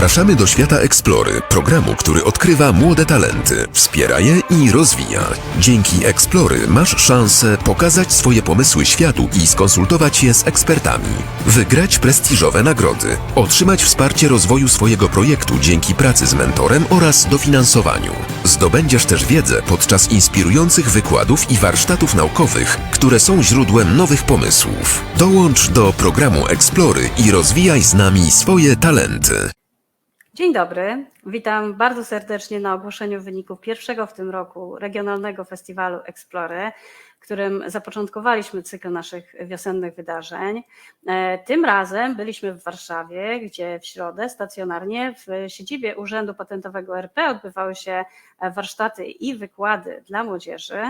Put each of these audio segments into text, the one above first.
Zapraszamy do świata Explory, programu, który odkrywa młode talenty, wspiera je i rozwija. Dzięki Explory masz szansę pokazać swoje pomysły światu i skonsultować je z ekspertami. Wygrać prestiżowe nagrody, otrzymać wsparcie rozwoju swojego projektu dzięki pracy z mentorem oraz dofinansowaniu. Zdobędziesz też wiedzę podczas inspirujących wykładów i warsztatów naukowych, które są źródłem nowych pomysłów. Dołącz do programu Explory i rozwijaj z nami swoje talenty. Dzień dobry, witam bardzo serdecznie na ogłoszeniu wyników pierwszego w tym roku regionalnego festiwalu Explory, którym zapoczątkowaliśmy cykl naszych wiosennych wydarzeń. E, Tym razem byliśmy w Warszawie, gdzie w środę stacjonarnie w siedzibie Urzędu Patentowego RP odbywały się warsztaty i wykłady dla młodzieży.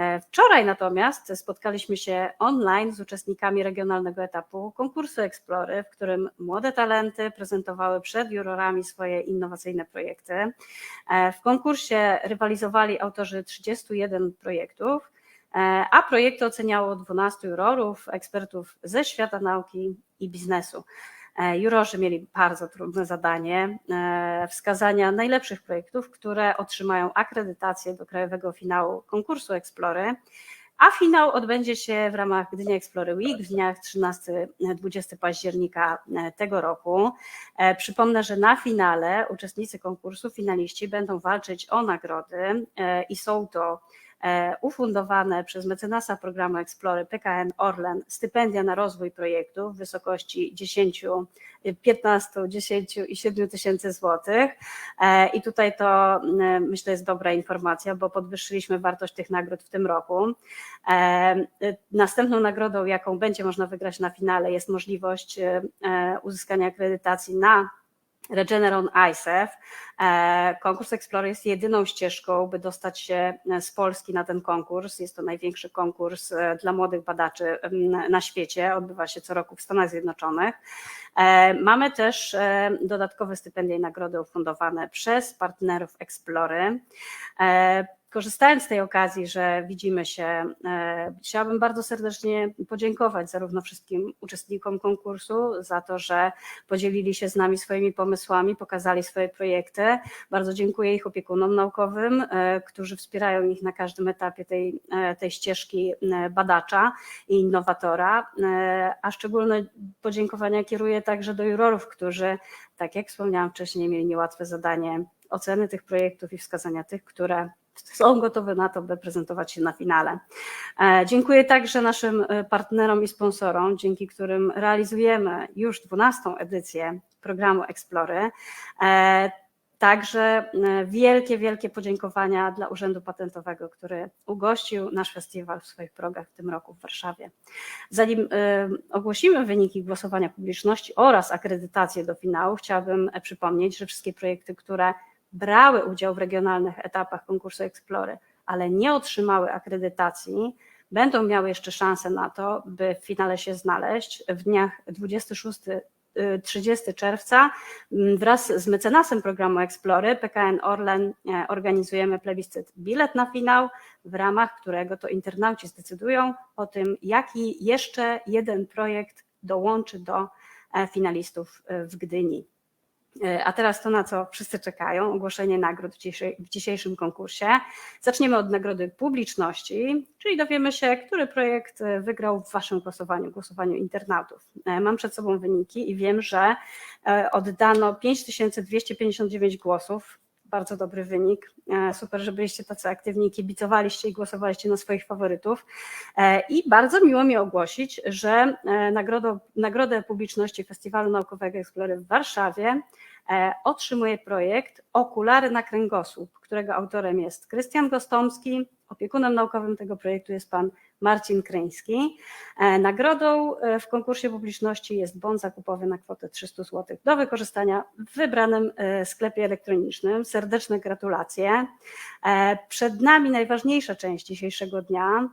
E, Wczoraj natomiast spotkaliśmy się online z uczestnikami regionalnego etapu konkursu Explory, w którym młode talenty prezentowały przed jurorami swoje innowacyjne projekty. E, W konkursie rywalizowali autorzy 31 projektów, e, a projekty oceniało 12 jurorów, ekspertów ze świata nauki i biznesu. E, Jurorzy mieli bardzo trudne zadanie e, wskazania najlepszych projektów, które otrzymają akredytację do krajowego finału konkursu Explory. A finał odbędzie się w ramach Gdynia Explory Week w dniach 13-20 października e, tego roku. Przypomnę, że na finale uczestnicy konkursu, finaliści będą walczyć o nagrody i są to ufundowane przez mecenasa programu Explory PKN Orlen stypendia na rozwój projektu w wysokości 10, 15, 10 i 7 tysięcy złotych. E, I tutaj to m, myślę jest dobra informacja, bo podwyższyliśmy wartość tych nagród w tym roku. E, Następną nagrodą, jaką będzie można wygrać na finale, jest możliwość e, uzyskania akredytacji na Regeneron ISEF. E, Konkurs Explorer jest jedyną ścieżką, by dostać się z Polski na ten konkurs. Jest to największy konkurs e, dla młodych badaczy na świecie. Odbywa się co roku w Stanach Zjednoczonych. E, Mamy też e, dodatkowe stypendia i nagrody ufundowane przez partnerów Explory. Korzystając z tej okazji, że widzimy się, e, chciałabym bardzo serdecznie podziękować zarówno wszystkim uczestnikom konkursu za to, że podzielili się z nami swoimi pomysłami, pokazali swoje projekty. Bardzo dziękuję ich opiekunom naukowym, e, którzy wspierają ich na każdym etapie tej, e, tej ścieżki badacza i innowatora. A szczególne podziękowania kieruję także do jurorów, którzy, tak jak wspomniałam wcześniej, mieli niełatwe zadanie oceny tych projektów i wskazania tych, które są gotowe na to, by prezentować się na finale. E, Dziękuję także naszym e, partnerom i sponsorom, dzięki którym realizujemy już 12. edycję programu Explory. E, Także wielkie, wielkie podziękowania dla Urzędu Patentowego, który ugościł nasz festiwal w swoich progach w tym roku w Warszawie. Zanim ogłosimy wyniki głosowania publiczności oraz akredytację do finału, chciałabym przypomnieć, że wszystkie projekty, które brały udział w regionalnych etapach konkursu Explory, ale nie otrzymały akredytacji, będą miały jeszcze szansę na to, by w finale się znaleźć w dniach 26 30 czerwca m, wraz z mecenasem programu Explory PKN Orlen e, organizujemy plebiscyt bilet na finał, w ramach którego to internauci zdecydują o tym, jaki jeszcze jeden projekt dołączy do e, finalistów e, w Gdyni. E, A teraz to, na co wszyscy czekają, ogłoszenie nagród w dzisiejszym konkursie. Zaczniemy od nagrody publiczności, czyli dowiemy się, który projekt e, wygrał w Waszym głosowaniu, głosowaniu internautów. E, Mam przed sobą wyniki i wiem, że oddano 5259 głosów. Bardzo dobry wynik. E, Super, że byliście tacy aktywni, kibicowaliście i głosowaliście na swoich faworytów. E, I bardzo miło mi ogłosić, że e, nagrodę, nagrodę publiczności Festiwalu Naukowego Explory w Warszawie otrzymuje projekt Okulary na kręgosłup, którego autorem jest Krystian Gostomski. Opiekunem naukowym tego projektu jest pan Marcin Kryński. E, Nagrodą e, w konkursie publiczności jest bon zakupowy na kwotę 300 zł do wykorzystania w wybranym e, sklepie elektronicznym. Serdeczne gratulacje. Przed nami najważniejsza część dzisiejszego dnia.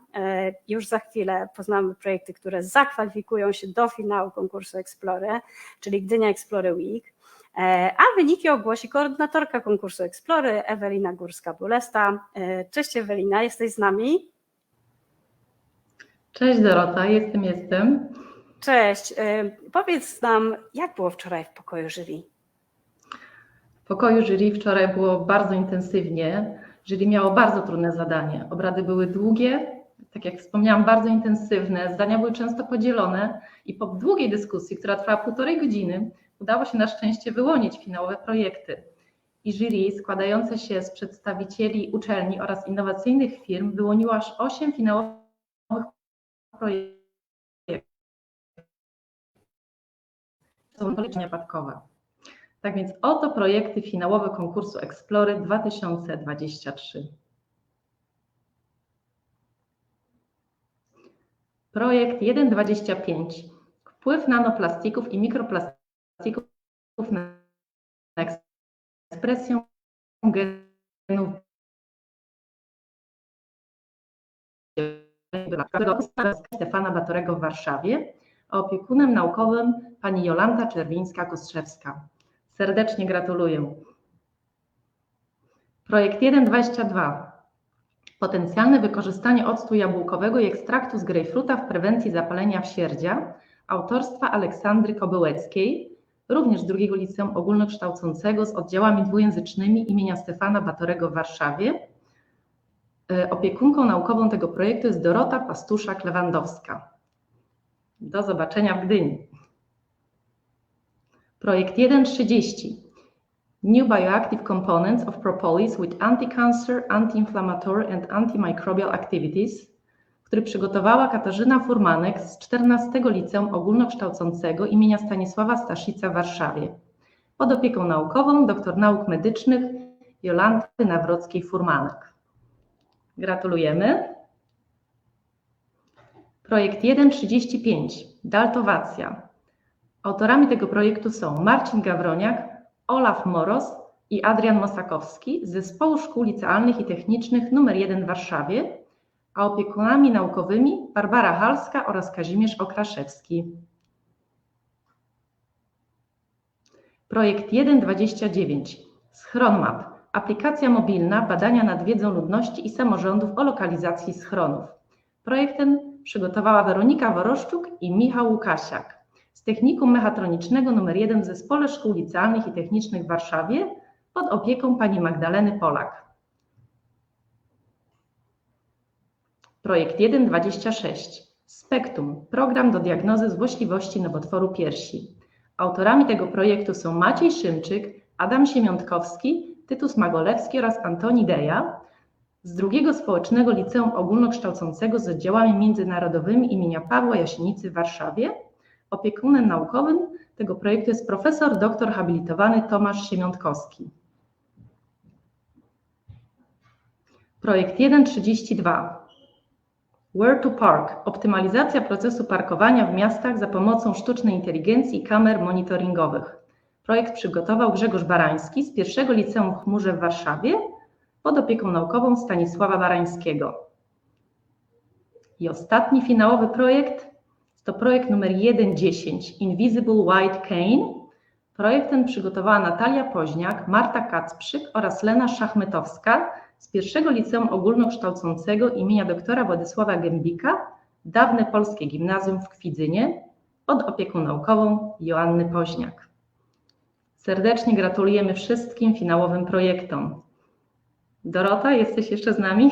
Już za chwilę poznamy projekty, które zakwalifikują się do finału konkursu Explory, czyli Gdynia Explory Week. A wyniki ogłosi koordynatorka konkursu Explory Ewelina Górska-Bulesta. Cześć Ewelina, jesteś z nami? Cześć Dorota, jestem, jestem. Cześć. E, Powiedz nam, jak było wczoraj w pokoju jury? pokoju jury wczoraj było bardzo intensywnie. Jury miało bardzo trudne zadanie. Obrady były długie, tak jak wspomniałam, bardzo intensywne. Zdania były często podzielone i po długiej dyskusji, która trwała półtorej godziny, udało się na szczęście wyłonić finałowe projekty. I jury składające się z przedstawicieli uczelni oraz innowacyjnych firm wyłoniło aż 8 finałowych projektów. Są policzenia padkowe. Tak więc oto projekty finałowe konkursu Explory 2023. Projekt 1.25. Wpływ nanoplastików i mikroplastików na ekspresję genów Stefana Batorego w Warszawie, a opiekunem naukowym pani Jolanta Czerwińska-Kostrzewska. Serdecznie gratuluję. Projekt 1.22. Potencjalne wykorzystanie octu jabłkowego i ekstraktu z grejpfruta w prewencji zapalenia wsierdzia autorstwa Aleksandry Kobyłeckiej, również drugiego liceum ogólnokształcącego z oddziałami dwujęzycznymi imienia Stefana Batorego w Warszawie. E, Opiekunką naukową tego projektu jest Dorota Pastuszak-Lewandowska. Do zobaczenia w Gdyni. Projekt 1.30. New bioactive components of propolis with anti-cancer, anti-inflammatory and antimicrobial activities, który przygotowała Katarzyna Furmanek z 14 Liceum Ogólnokształcącego imienia Stanisława Staszica w Warszawie pod opieką naukową doktor nauk medycznych Jolanty Nawrockiej-Furmanek. Gratulujemy. Projekt 1.35 Daltowacja. Autorami tego projektu są Marcin Gawroniak, Olaf Moros i Adrian Mosakowski z Zespołu Szkół Licealnych i Technicznych nr 1 w Warszawie, a opiekunami naukowymi Barbara Halska oraz Kazimierz Okraszewski. Projekt 1.29 Schronmap. Aplikacja mobilna badania nad wiedzą ludności i samorządów o lokalizacji schronów. Projekt ten przygotowała Weronika Woroszczuk i Michał Łukasiak z Technikum Mechatronicznego nr 1 w Zespole Szkół Licealnych i Technicznych w Warszawie pod opieką pani Magdaleny Polak. Projekt 1.26 Spektrum. Program do diagnozy złośliwości nowotworu piersi. Autorami tego projektu są Maciej Szymczyk, Adam Siemiątkowski, Tytus Magolewski oraz Antoni Deja z drugiego Społecznego Liceum Ogólnokształcącego z oddziałami międzynarodowymi imienia Pawła Jasienicy w Warszawie. Opiekunem naukowym tego projektu jest profesor doktor habilitowany Tomasz Siemiątkowski. Projekt 1.32 Where to Park. Optymalizacja procesu parkowania w miastach za pomocą sztucznej inteligencji i kamer monitoringowych. Projekt przygotował Grzegorz Barański z pierwszego Liceum Chmurze w Warszawie pod opieką naukową Stanisława Barańskiego. I ostatni finałowy projekt to projekt numer 1.10 Invisible White Cane. Projekt ten przygotowała Natalia Poźniak, Marta Kacprzyk oraz Lena Szachmetowska z pierwszego Liceum Ogólnokształcącego imienia doktora Władysława Gębika, dawne Polskie Gimnazjum w Kwidzynie, pod opieką naukową Joanny Poźniak. Serdecznie gratulujemy wszystkim finałowym projektom. Dorota, jesteś jeszcze z nami?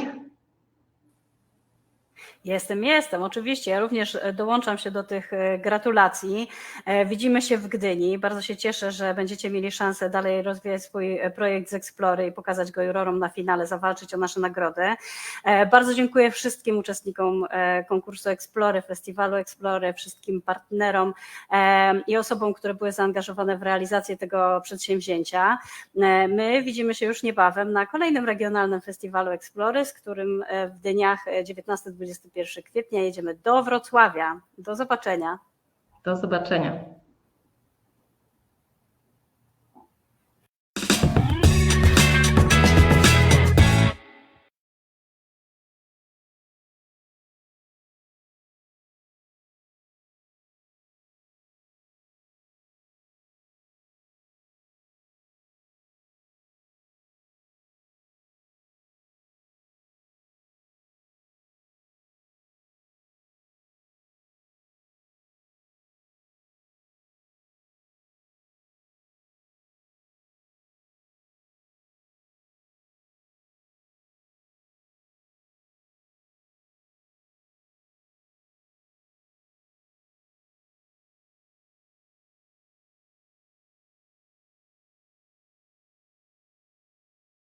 Jestem, jestem, oczywiście. Ja również e, dołączam się do tych e, gratulacji. E, Widzimy się w Gdyni. Bardzo się cieszę, że będziecie mieli szansę dalej rozwijać swój projekt z Explory i pokazać go jurorom na finale, zawalczyć o nasze nagrody. Bardzo dziękuję wszystkim uczestnikom konkursu Explory, festiwalu Explory, wszystkim partnerom i osobom, które były zaangażowane w realizację tego przedsięwzięcia. My widzimy się już niebawem na kolejnym regionalnym festiwalu Explory, z którym w dniach 19-21 kwietnia jedziemy do Wrocławia. Do zobaczenia. Do zobaczenia.